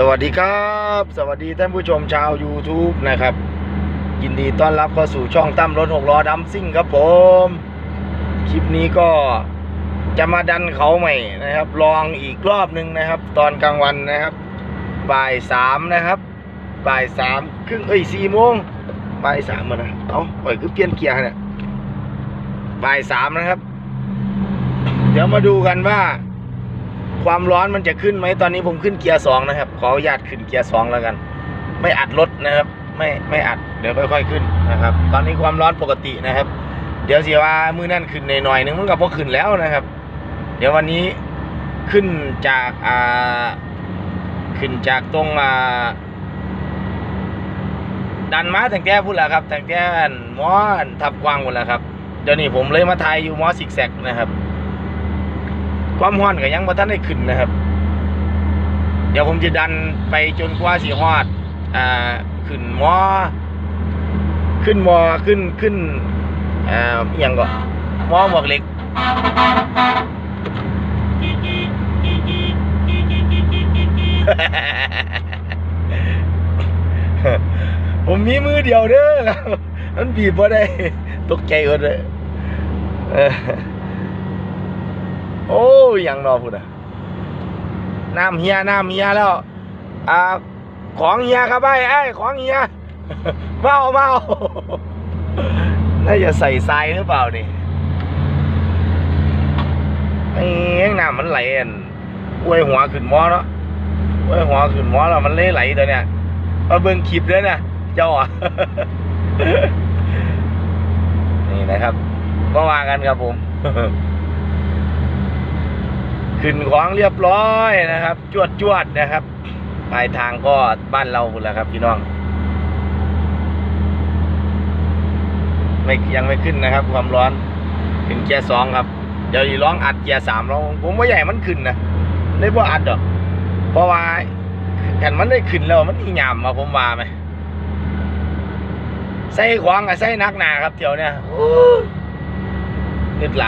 สวัสดีครับ สวัสดีท่านผู้ชมชาว YouTube นะครับ ยินดีต้อนรับเข้าสู่ช่องตั้มรถหกล้อดัมซิ่งครับผม คลิปนี้ก็จะมาดันเขาใหม่นะครับ ลองอีกรอบหนึ่งนะครับ ตอนกลางวันนะครับ บ่ายสามนะครับ บ่ายสามครึ่งเอ้ยสี่โมงบ่ายสามมานะเอาปล่อยคือเปลี่ยนเกียร์เนี่ยบ่ายสามนะครับ เดี๋ยวมาดูกันว่า ความร้อนมันจะขึ้นไหมตอนนี้ผมขึ้นเกียร์สองนะครับ ขออนุญาตขึ้นเกียร์สองแล้วกัน ไม่อัดรถนะครับ ไม่ไม่อัดเดี๋ยวค่อยๆขึ้นนะครับ ตอนนี้ความร้อนปกตินะครับ เดี๋ยวสิว่ามือนั่นขึ้นในหน่อยนึงมันก็พอขึ้นแล้วนะครับ เดี๋ยววันนี้ขึ้นจากอ่าขึ้นจากตรงอ่าดันมาตั้งแต่พูดแล้วครับตั้งแต่มอทับกวางหมดแล้วครับเดี๋ยวนี้ผมเลยมาถ่ายอยู่มอสิกแซกนะครับ ความร้อนก็ยังบ่ทันได้ขึ้นนะครับ เดี๋ยวผมจะดันไปจนกว่าสิฮอด อ่า ขึ้นมอ ขึ้นมอขึ้นขึ้นอ่าอหยังก็มอหมวกเหล็กผมมีมือเดียวเด้อครับมันบีบบ่ได้ ตกใจหมดเลย โอ้ยังนอพุ่นอะน้ำเฮียน้ำเฮียแล้วอ่าของเฮียครับไอ้ไอ้ของเฮียเมาเมาน่าจะใส่ทรายหรือเปล่านี่ไอ้น้ำมันไหลอันอวยหัวขึ้นมอเนาะอวยหัวขึ้นมอแล้วมันเลยไหลตัวเนี้ยมาเบิ่งคลิปเลยนะเจ้าอะนี่นะครับก็ว่ากันครับผม ขึ้นของเรียบร้อยนะครับ จวดจวดนะครับปลายทางก็บ้านเราหมดแล้วครับพี่น้อง ไม่ยังไม่ขึ้นนะครับ ความร้อน ถึงเกียร์สองครับ เดี๋ยวีร้องอัดเกียร์สามแล้วผมว่าใหญ่มันขึ้นนะเลยว่าอัดดอกเพราะว่าแผ่นมันได้ขึ้นแล้วมันอีหยามมาผมว่าไหมใส่ขวางกับใส่นักหนาครับเที่ยวเนี่ยอึดไหล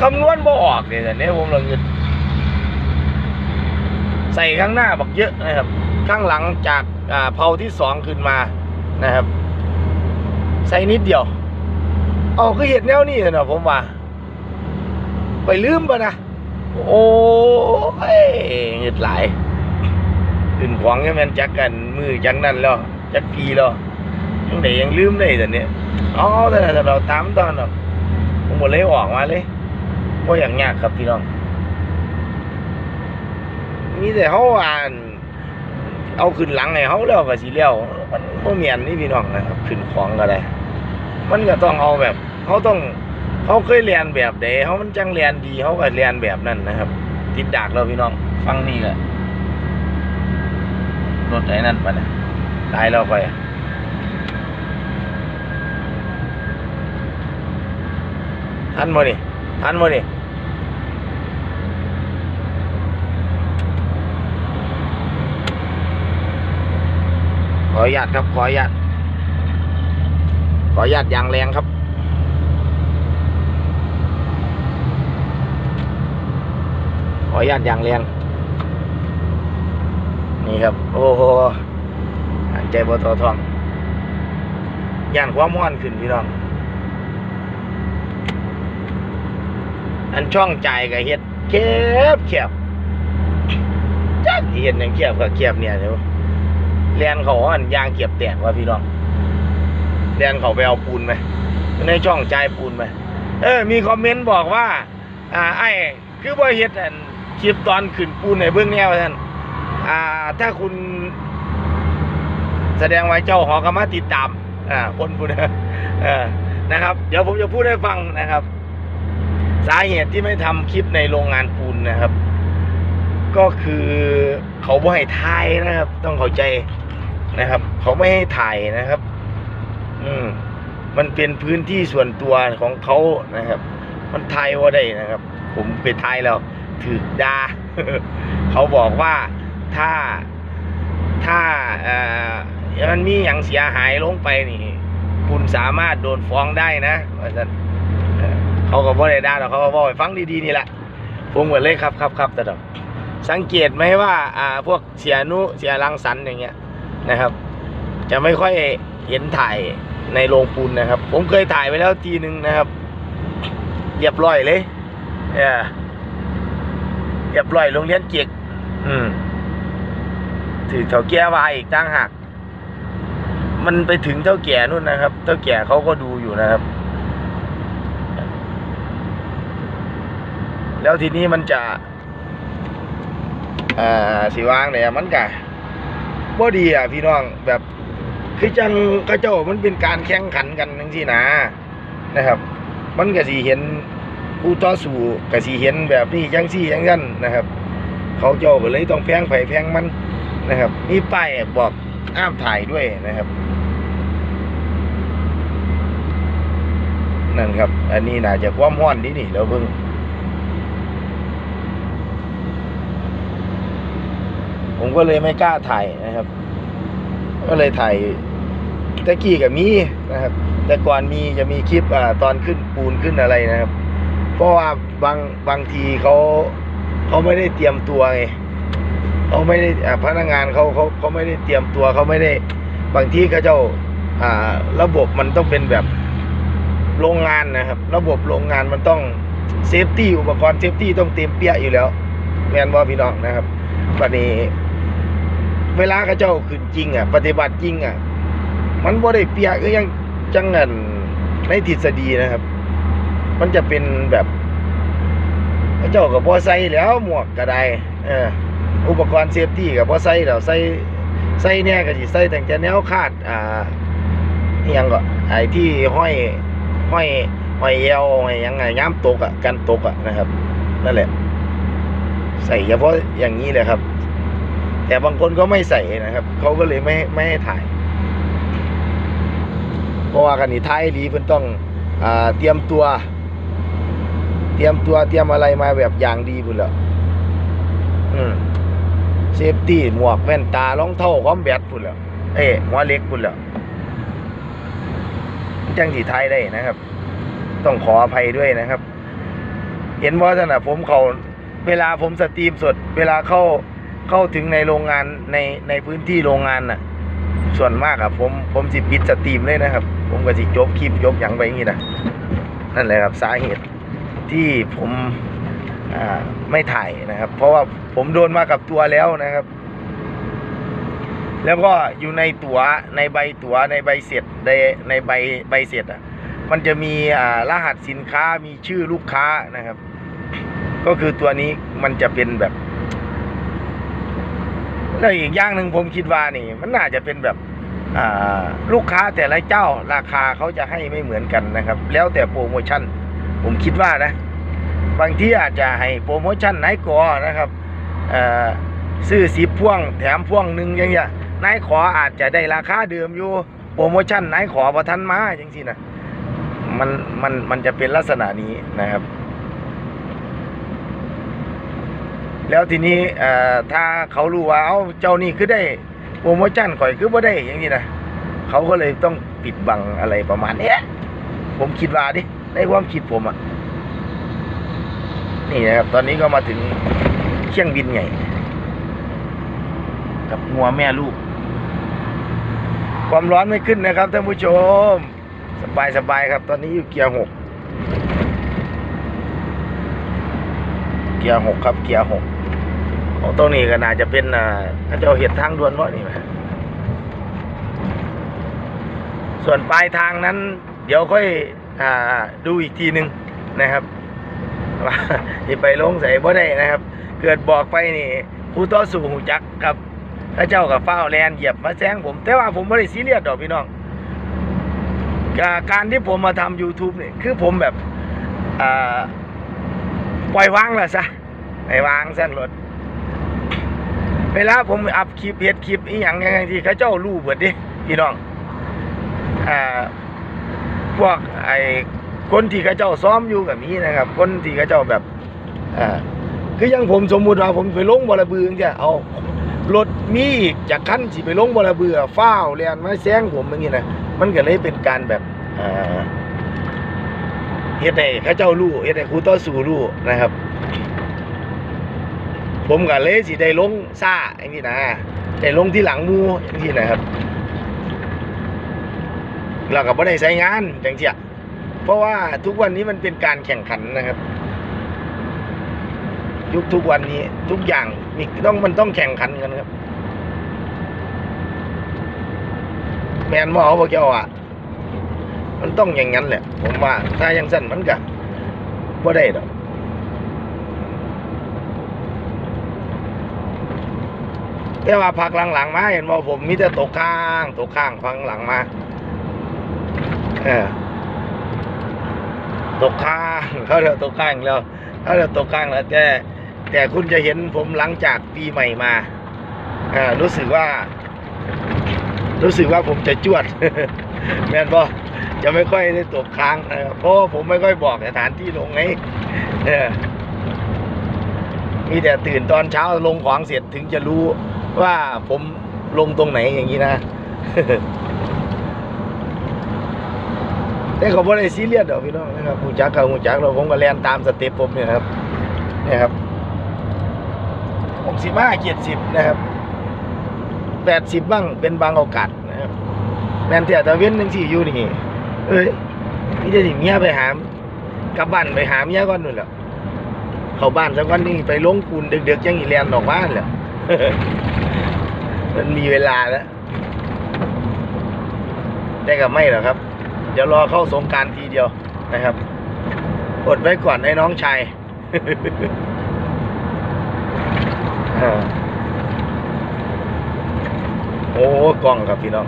คำนวณบ่ออกเลยแต่เนี้ยผมละเงินใส่ข้างหน้าบักเยอะนะครับ ข้างหลังจากอ่าเพาที่สองขึ้นมานะครับ ใส่นิดเดียวเอาคือเห็ดแนวนี้เนาะผมว่า ไปลืมปะนะ โอ้ยเห็ดหลายขึ้นขวางยังแม่นจักกันมือจักนั่นแล้วจักปีแล้วยังได้ยังลืมได้แต่เนี้ยอ๋อแต่แต่เราตามตอนเนาะผมหมดเลยออกมาเลย ว่าอย่างยากครับพี่น้องมีแต่เขาอ่าน เอาขึ้นหลังให้เขาแล้วก็สิเลี้ยวมันบ่เมียนนี่พี่น้องนะครับขึ้นของก็ได้มันก็ต้องเอาแบบเขาต้องเขาเคยเรียนแบบใดเขามันจังเรียนดีเขาก็เรียนแบบนั้นนะครับติดดากเราพี่น้องฟังนี่แหละรถไหนนั่นไปนี่ยตายเราไปอะทันบ่นี่ทันบ่นี่ ออนุญาตครับ ขออนุญาต ขออนุญาตอย่างแรงครับ ขออนุญาตอย่างแรง นี่ครับ โอ้โหหันใจบอทอทองย่านความม้อนขึ้นพี่น้อง อันช่องใจกับเฮ็ดเก็บเก็บจักเฮ็ดหยังเก็บกับเก็บเนี่ยเดี๋ยว เรียนเขาอันยางเก็บแตกว่าพี่น้องเรียนเขาไปเอาปูนไหมในช่องใจปูนไหมเออ มีคอมเมนต์บอกว่า อ่าไอ้คือบ่เฮ็ดอันคลิปตอนขึ้นปูนในเบื้องแนวท่านอ่า ถ้าคุณ แสดงไว้เจ้าหอก็มาติดตาม อ่า คนพูดนะเออนะครับ เดี๋ยวผมจะพูดให้ฟังนะครับ สาเหตุที่ไม่ทำคลิปในโรงงานปูนนะครับ ก็คือเขาไม่ให้ถ่ายนะครับ ต้องเข้าใจนะครับ เขาไม่ให้ถ่ายนะครับ อืมมันเป็นพื้นที่ส่วนตัวของเขานะครับ มันถ่ายว่าได้นะครับ ผมไปถ่ายแล้วถือดาเขาบอกว่าถ้าถ้าเอ่อมันมีอย่างเสียหายลงไปนี่ คุณสามารถโดนฟ้องได้นะว่าซั่นเออเขาก็บ่ได้ด่าหรอกเขาก็บอกฟังดีๆนี่แหละผมก็เลยครับครับครับแต่ดอก สังเกตไหมว่าอ่าพวกเสียนุเสียรังสรรค์อย่างเงี้ยนะครับ จะไม่ค่อยเห็นถ่ายในโรงปูนนะครับ ผมเคยถ่ายไปแล้วทีหนึ่งนะครับเรียบร้อยเลยเออเรียบร้อยโรงเรียนเกียกอืมถือเท่าแก่วายอีกตั้งหัก มันไปถึงเท่าแก่นู่นนะครับ เท่าแก่เขาก็ดูอยู่นะครับ แล้วทีนี้มันจะ อ่าสิวางเนี่ยมันกะบ่ดีอะพี่น้องแบบคือจังกระเจ้ามันเป็นการแข่งขันกันทั้งที่นะนะครับ มันก็สิเห็นผู้ต่อสู้ก็สิเห็นแบบนี้จังซี่จังนั้นนะครับ เขาเจ้าก็เลยต้องแพงไผแพงมันนะครับมีป้ายบอกห้ามถ่ายด้วยนะครับนั่นครับ อันนี้น่าจะความร้อนดีนี่เราเพิ่ง ผมก็เลยไม่กล้าถ่ายนะครับ ก็เลยถ่ายตะกี้กับมีนะครับ แต่ก่อนมีจะมีคลิปอ่าตอนขึ้นปูนขึ้นอะไรนะครับ เพราะว่าบางบางทีเขาเขาไม่ได้เตรียมตัวไงเขาไม่ได้อ่าพนักงานเขาเขาเขาไม่ได้เตรียมตัวเขาไม่ได้ บางทีเขาเจ้าอ่า ระบบมันต้องเป็นแบบโรงงานนะครับ ระบบโรงงานมันต้องเซฟตี้อุปกรณ์เซฟตี้ต้องเต็มเปี้ยอยู่แล้ว แมนบอพี่น้องนะครับวันนี้ เวลาเขาเจ้าขึ้นจริงอะ ปฏิบัติจริงอะ มันบ่ได้เปียกก็ยังจังเงินในทฤษฎีนะครับ มันจะเป็นแบบเขาเจ้ากับบ่ใส่แล้วหมวกก็ได้เอออุปกรณ์เซฟตี้กับบ่ใส่แล้วใส่ใส่เนี่ยก็สิใส่แต่งแต่แนวคาดอ่าอิหยังก็ไอ้ที่ห้อยห้อยห้อยเอวห้อยยังไงย่ามตกอะกันตกอะนะครับนั่นแหละ ใส่เฉพาะอย่างนี้เลยครับ แต่บางคนก็ไม่ใส่นะครับ เขาก็เลยไม่ไม่ให้ถ่าย เพราะว่ากันนี่ท้ายดีเพิ่นต้องอเตรียมตัว เตรียมตัวเตรียมอะไรมาแบบอย่างดีพุ่นล้วอืมเซฟตี้หมวกแว่นตารองเท้าคอมแบทพุ่นล้วเอ้หัวเล็กพุ่นล้วจังสีไทยได้นะครับ ต้องขออภัยด้วยนะครับ เห็นว่าท่านน่ะผมเขาเวลาผมสตรีมสด เวลาเข้า เข้าถึงในโรงงานในในพื้นที่โรงงานน่ะ ส่วนมากอะผมผมสิปิดสตรีมเลยนะครับ ผมก็สิจบคลิปจบอย่างไปอย่างนี้นะนั่นแหละครับสาเหตุที่ผมอ่าไม่ถ่ายนะครับ เพราะว่าผมโดนมากับตัวแล้วนะครับ แล้วก็อยู่ในตัว๋วในใบตั๋วในใบเสร็จในในใบใบเสร็จอะ มันจะมีอ่ารหัสสินค้ามีชื่อลูกค้านะครับ ก็คือตัวนี้มันจะเป็นแบบ แล้วอีกอย่างหนึ่งผมคิดว่านี่ มันน่าจะเป็นแบบลูกค้าแต่ละเจ้าราคาเขาจะให้ไม่เหมือนกันนะครับ แล้วแต่โปรโมชั่น ผมคิดว่านะ บางที่อาจจะให้โปรโมชั่นไหนก่อนะครับซื้อสิบพ่วงแถมพ่วงหนึ่งอย่างเงี้ยนายขออาจจะได้ราคาเดิมอยู่โปรโมชั่นนายขอประทันมาอย่างที่นะมันมันมันจะเป็นลักษณะนี้นะครับ แล้วทีนี้ถ้าเขารู้ว่าเอ้าเจ้านี่คือได้โปรโมชั่นข่อยคือบ่ได้อย่างนี้นะเขาก็เลยต้องปิดบังอะไรประมาณเนี้ยผมคิดว่าดิในความคิดผมอะนี่นะครับตอนนี้ก็มาถึงเครื่องบินใหญ่ กับงัวแม่ลูก ความร้อนไม่ขึ้นนะครับท่านผู้ชม สบายสบายครับ ตอนนี้อยู่เกียร์หกเกียร์หกครับเกียร์หก ตรงนี้ก็น่าจะเป็นอ่าเขาเจ้าเห็ดทางด่วนวะนี่ไหมส่วนปลายทางนั้น เดี๋ยวค่อยอ่าดูอีกทีหนึ่งนะครับว่าที่ไปลงใส่บ่ได้นะครับ เกิดบอกไปนี่ผู้ต่อสู้หูจักกับพระเจ้ากับฟ้าแลนเหยียบมาแซงผม แต่ว่าผมไม่ได้ซีเรียสดอกพี่น้อง การที่ผมมาทำ YouTube เนี่ยคือผมแบบปล่อยวางและซะปล่อยวางเส้นรถ เวลาผมอัพคลิปเฮ็ดคลิปอีหยังย่างที่เขาเจ้ารู้เบิดดิพี่น้องอ่าพวกไอ้คนที่เขาเจ้าซ้อมอยู่กับมีนะครับ คนที่เขาเจ้าแบบอ่าคือยังผมสมมุติว่าผมไปลงบอระบือเนี่ยเอารถมีอีกจากคันสิไปลงบอระเบือฟ้าวเรียนมาแซงผมอย่างนี้นะมันก็เลยเป็นการแบบอ่าเฮ็ดให้เขาเจ้ารู้เฮ็ดให้ครูต่อสู้รู้นะครับ ผมก็เลยสิได้ลงซ่าอย่างนี้นะได้ลงที่หลังมูอย่างนี้นะครับเราก็บ่ได้ใช้งานจังเสียเพราะว่าทุกวันนี้มันเป็นการแข่งขันนะครับ ยุคทุกวันนี้ทุกอย่างมีต้องมันต้องแข่งขันกันครับ แมนหมอบอกเจ้าอะมันต้องอย่างนั้นแหละ ผมว่าถ้ายังสั้นมันก็บ่ได้ดอก แต่ว่าพักหลังๆมาเห็นว่าผมมีแต่ตกข้างตกข้างพักหลังมาเออตกข้างเขาเรียกตกข้างแล้วเขาเรียกตกข้างแล้วแต่แต่คุณจะเห็นผมหลังจากปีใหม่มาเออรู้สึกว่า รู้สึกว่าผมจะจวดแม่นบ่จะไม่ค่อยได้ตกค้างนะครับเพราะว่าผมไม่ค่อยบอกสถานที่ลงไงมีแต่ตื่นตอนเช้าลงของเสร็จถึงจะรู้ ว่าผมลงตรงไหนอย่างนี้นะ แต่เขาบ่ได้ซีเรียสดอกพี่น้องนะครับหูจักกับหูจักเราผมก็แลนตามสเต็ปผมเนี่ยนะครับเนี่ยครับหกสิบห้าเจ็ดสิบนะครับแปดสิบบ้างเป็นบางโอกาสนะครับแมนเทียตะเว้นหนึ่งสี่อยู่นี่เอ้ยนี่จะสิเมียไปหามกลับบ้านไปหามเมียก่อนนู่นแหละเข้าบ้านสักวันนี้ไปลงปูนดึกๆยังอีแลนออกบ้านแหละ มันมีเวลาแล้วแต่ก็ไม่หรอกครับ เดี๋ยวรอเข้าสงการทีเดียวนะครับ อดไว้ก่อนไอ้น้องชายโอ้กล้องครับพี่น้อง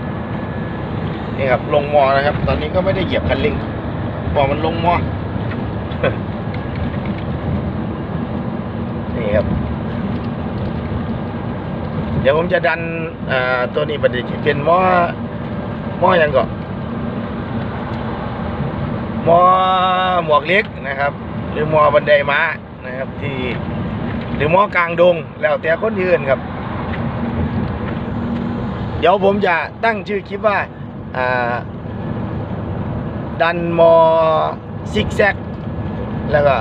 นี่ครับ ลงมอนะครับ ตอนนี้ก็ไม่ได้เหยียบคันเร่งพอมันลงมอนี่ครับ เดี๋ยวผมจะดันตัวนี้ประเดี๋ยวเป็นหม้อหม้อยังก่อนมอหมวกเล็กนะครับ หรือมอบันไดม้านะครับ ที่หรือมอกลางดง แล้วแต่คนยืนครับ เดี๋ยวผมจะตั้งชื่อคลิปว่าอ่าดันมอซิกแซก แล้วก็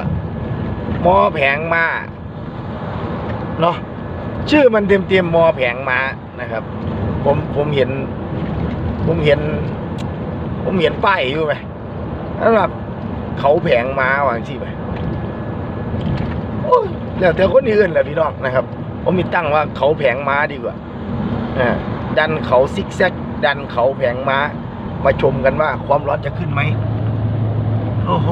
มอแผงมาเนาะ ชื่อมันเต็มเต็มมอแผงม้านะครับ ผมผมเห็น ผมเห็น ผมเห็นป้ายอยู่ไหมสำหรับเขาแผงม้าวางที่ไปโอ้ยแล้วแต่คนอื่นแหละพี่น้องนะครับ ผมมีตั้งว่าเขาแผงม้าดีกว่าดันเขาซิกแซก ดันเขาแผงม้า มาชมกันว่าความร้อนจะขึ้นไหมโอ้โห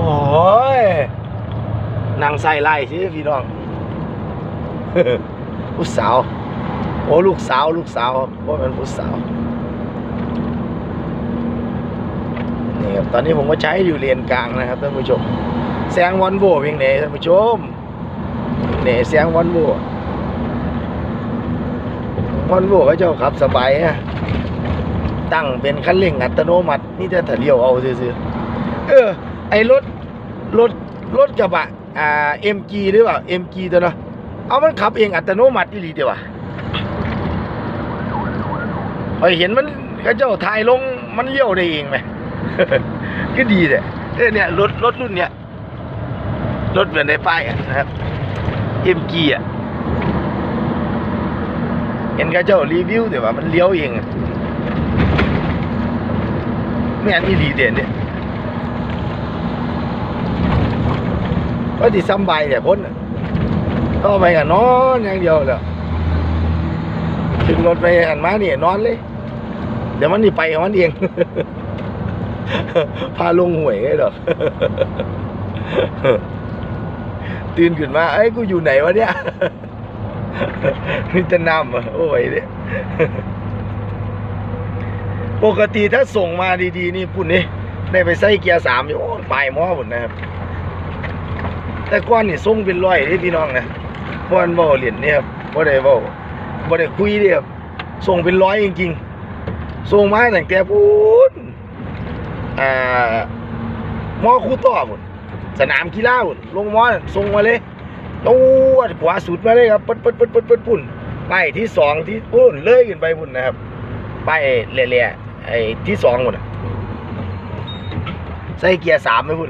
นางไส้ไล่สิพี่น้อง ลูกสาว โอ้ลูกสาว ลูกสาวว่าเป็นผู้สาวนี่ครับตอนนี้ผมก็ใช้อยู่เลนกลางนะครับท่านผู้ชมแซงวอนโวเพียงไหนท่านผู้ชมเนี่ยแซงวอนโววอนโวเขาเจ้าขับสบายฮะตั้งเป็นคันเร่งอัตโนมัตินี่จะถเลี้ยวเอาซื่อเออไอรถรถรถกระบะอ่า MG หรือเปล่า MG ตัวเนาะ เอามันขับเองอัตโนมัติอีหลีเดียววะพอยเห็นมันเขาเจ้าถ่ายลงมันเลี้ยวได้เองไหมก็ดีเลยเออเนี่ยรถรถรุ่นเนี้ยรถเหมือนในป้ายนะครับเอ็มกีอะเห็นเขาเจ้ารีวิวแต่ว่ามันเลี้ยวเองไม่อันนี้ดีเด่นเนี่ยว่าที่ซ้ำใบเนี่ยพ้นอะ ก็ไปกันนอนอย่างเดียวเลยถึงรถไปหันมาเนี่ยนอนเลย เดี๋ยวมันนี่ไปของมันเอง พาลงหวยไงดอกตื่นขึ้นมา เอ้ยกูอยู่ไหนวะเนี่ยนี่จะนำอะโอ้ยเนี่ยปกติถ้าส่งมาดีๆ นี่พุ่นนี่ได้ไปใส่เกียร์สามอยู่โอ้ปลายหม้อพุ่นนะครับ แต่ก้อนนี่ส่งเป็นร้อยนี่พี่น้องนะ บอนบ่เหรียญเนี่ยครับบ่ได้บ่บ่ได้คุยเดีครับส่งเป็นร้อยจริงๆส่งมาตั้งแต่พูนอ่ามอคู่ต่อพุ่นสนามกีฬาพุ่นลงมอส่งมาเลยตูดขวาสุดมาเลยครับปึ๊ดปึ๊ดปึ๊ดปึ๊ดปึ๊ดพุ่นไปที่สองที่พุ่นเลยขึ้นไปพุ่นนะครับ ไปเละๆไอ้ที่สองพุ่นใส่เกียร์สามไปพุ่น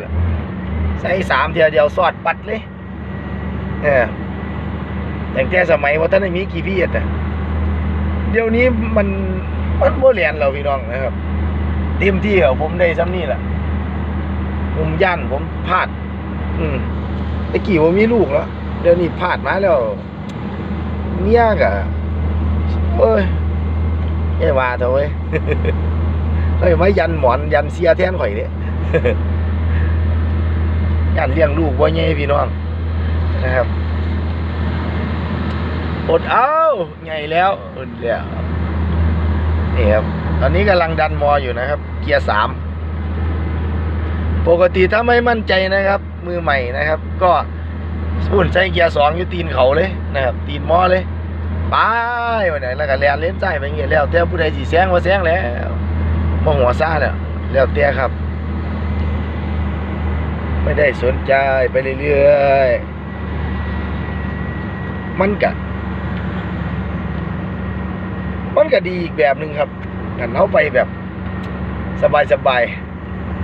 ใส่สามเทียวเดียวสอดปัดเลยเออ แต่แต่สมัยว่าท่านได้มีกี่พี่อะเดี๋ยวนี้มันมันโมเรียนเราพี่น้องนะครับ เต็มที่เหรอผมได้ซ้ำนี่แหละผมย่านผมพลาด อืมตะกี้ผมมีลูกแล้วเดี๋ยวนี้พลาดมาแล้วเมียกะเอ้ยไอ้ว่าเถอะเว้ยเฮ้ยมายันหมอนยันเสียแทนข่อยเนี่ยยันเลี้ยงลูกว่าไงพี่น้องนะครับ อดเอาไงแล้วอดแล้วนี่ครับตอนนี้กำลังดันมออยู่นะครับ เกียร์สามปกติถ้าไม่มั่นใจนะครับ มือใหม่นะครับ ก็สุ่นใส่เกียร์สองอยู่ตีนเขาเลยนะครับ ตีนมอเลยไปวันไหนแล้วก็แลนเล่นใจไปเงี้ยแล้วแต่ผู้ใดสีแซงว่าแซงแล้วมาหัวซ่าแล้วแล้วแต่ครับ ไม่ได้สนใจไปเรื่อยๆมันกะ มันก็ดีอีกแบบหนึ่งครับกันเอาไปแบบสบาย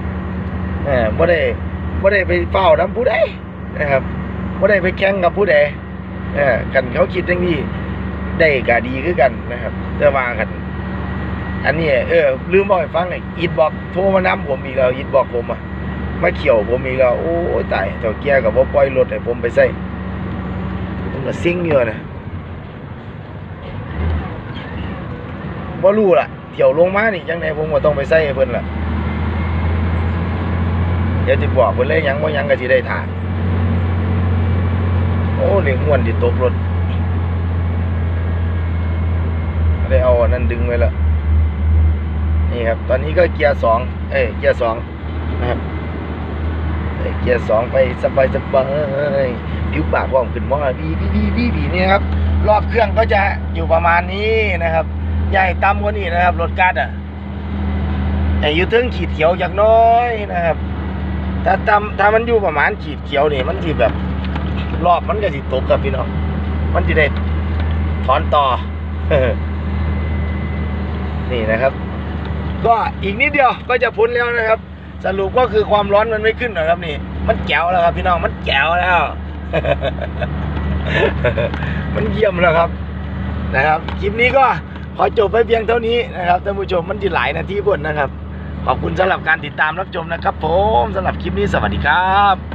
ๆเออบ่ได้บ่ได้ไปเฝ้าน้ำผู้ใดนะครับบ่ได้ไปแข่งกับผู้ใดเออกันเขาคิดอย่างนี้ได้ก็ดีคือกันนะครับ แต่ว่ากัน อันนี้เออลืมบอกให้ฟังไอ้อีดบอกโทรมานํผมอีกแล้วอีดบอกผมอะมาเขี่ยวผมอีกแล้วโอ้ยตายเจ้าเกียร์กับบ่ปล่อยรถให้ผมไปใส่ผมก็ซิ่งอยู่นะ บ่รู้ล่ะเที่ยวลงมานี่จังไดผมก็ต้องไปใส่ให้เพิ่นล่ะเดี๋ยวจะบอกเพิ่นเลยยังว่ายังก็สิได้ถ่ายโอ้เหลียงม่วนที่ตกรถได้เอาอันนั้นดึงไว้ล้วนี่ครับ ตอนนี้ก็เกียร์สองเอ้ยเกียร์สองนะครับเอ้ยเกียร์สองไปสบายสบายผิวปากว่องขึ้นมอบีบีบีบีบีนี่ครับ รอบเครื่องก็จะอยู่ประมาณนี้นะครับ ใหญ่ต่ำกว่านี้นะครับ รถกัดอะแต่อยู่ถึงขีดเขียวจากหน้อยนะครับ ถ้าตำถ้ามันอยู่ประมาณขีดเขียวนี่มันสิแบบ รอบมันก็สิตกกับพี่น้อง มันจะได้ถอนต่อ นี่นะครับ ก็อีกนิดเดียวก็จะพ้นแล้วนะครับ สรุปก็คือความร้อนมันไม่ขึ้นหนะครับนี่ มันแจ๋วแล้วครับ พี่น้อง มันแจ๋วแล้ว มันเยี่ยมแล้วครับนะครับ คลิปนี้ก็ ขอจบไปเพียงเท่านี้นะครับท่านผู้ชมมันจะหลายนาทีบนนะครับ ขอบคุณสำหรับการติดตามรับชมนะครับ ผมสำหรับคลิปนี้สวัสดีครับ